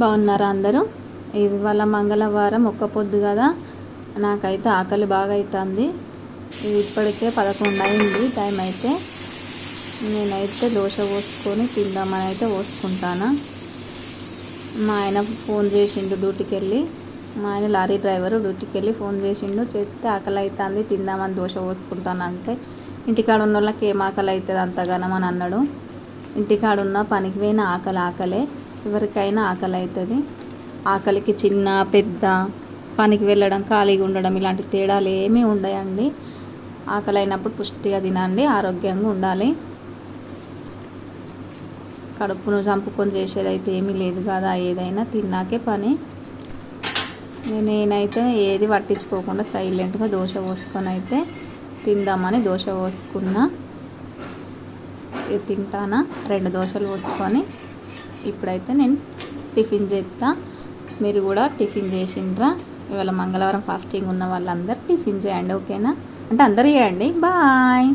బాగున్నారా అందరూ? ఇవాళ మంగళవారం ఒక్క పొద్దు కదా. నాకైతే ఆకలి బాగా అవుతుంది ఇప్పటికే పదకొండు అయింది టైం అయితే. నేనైతే దోశ పోసుకొని తిందామని అయితే పోసుకుంటాను. మా ఆయన ఫోన్ చేసిండు డ్యూటీకి వెళ్ళి మా ఆయన లారీ డ్రైవరు డ్యూటీకి వెళ్ళి ఫోన్ చేసిండు. చేస్తే ఆకలి అవుతుంది తిందామని దోశ పోసుకుంటాను అంటే. ఇంటికాడ ఉన్న వాళ్ళకి ఏం ఆకలి అవుతుంది అంతగానం అని అన్నాడు. ఇంటికాడ ఉన్న పనికి పోయిన ఆకలి ఆకలే. ఎవరికైనా ఆకలి అవుతుంది ఆకలికి చిన్న పెద్ద పనికి వెళ్ళడం ఖాళీగా ఉండడం ఇలాంటి తేడాలు ఏమీ ఉండయండి. ఆకలి అయినప్పుడు పుష్టిగా తినండి ఆరోగ్యంగా ఉండాలి. కడుపును చంపుకొని చేసేదైతే ఏమీ లేదు కదా ఏదైనా తిన్నాకే పని. నేనైతే ఏది పట్టించుకోకుండా సైలెంట్గా దోశ పోసుకొని అయితే తిందామని దోశ పోసుకున్నా. తింటానా? రెండు దోశలు పోసుకొని ఇప్పుడైతే నేను టిఫిన్ చేస్తా. మీరు కూడా టిఫిన్ చేసిండ్రా. ఇవాళ మంగళవారం ఫాస్టింగ్ ఉన్న వాళ్ళందరూ టిఫిన్ చేయండి ఓకేనా? అంటే అందరూ చేయండి. బాయ్!